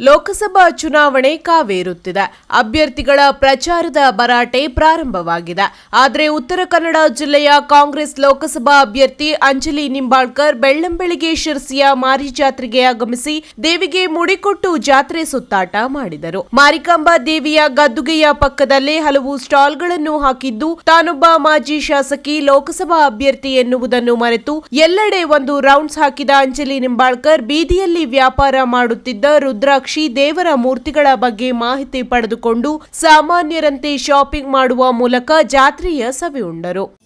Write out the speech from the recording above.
ಲೋಕಸಭಾ ಚುನಾವಣೆ ಕಾವೇರುತ್ತಿದೆ. ಅಭ್ಯರ್ಥಿಗಳ ಪ್ರಚಾರದ ಭರಾಟೆ ಪ್ರಾರಂಭವಾಗಿದೆ. ಆದರೆ ಉತ್ತರ ಕನ್ನಡ ಜಿಲ್ಲೆಯ ಕಾಂಗ್ರೆಸ್ ಲೋಕಸಭಾ ಅಭ್ಯರ್ಥಿ ಅಂಜಲಿ ನಿಂಬಾಳ್ಕರ್ ಬೆಳ್ಳಂಬೆಳಿಗ್ಗೆ ಶಿರಸಿಯ ಮಾರಿ ಜಾತ್ರೆಗೆ ಆಗಮಿಸಿ ದೇವಿಗೆ ಮುಡಿಕೊಟ್ಟು ಜಾತ್ರೆ ಸುತ್ತಾಟ ಮಾಡಿದರು. ಮಾರಿಕಾಂಬಾ ದೇವಿಯ ಗದ್ದುಗೆಯ ಪಕ್ಕದಲ್ಲೇ ಹಲವು ಸ್ಟಾಲ್ಗಳನ್ನು ಹಾಕಿದ್ದು, ತಾನೊಬ್ಬ ಮಾಜಿ ಶಾಸಕಿ ಲೋಕಸಭಾ ಅಭ್ಯರ್ಥಿ ಎನ್ನುವುದನ್ನು ಮರೆತು ಎಲ್ಲೆಡೆ ಒಂದು ರೌಂಡ್ಸ್ ಹಾಕಿದ ಅಂಜಲಿ ನಿಂಬಾಳ್ಕರ್ ಬೀದಿಯಲ್ಲಿ ವ್ಯಾಪಾರ ಮಾಡುತ್ತಿದ್ದ ರುದ್ರಾಕ್ಷಿ ದೇವರ ಮೂರ್ತಿಗಳ ಬಗ್ಗೆ ಮಾಹಿತಿ ಪಡೆದುಕೊಂಡು ಸಾಮಾನ್ಯರಂತೆ ಶಾಪಿಂಗ್ ಮಾಡುವ ಮೂಲಕ ಜಾತ್ರೆಯ ಸವಿ ಉಂಡರು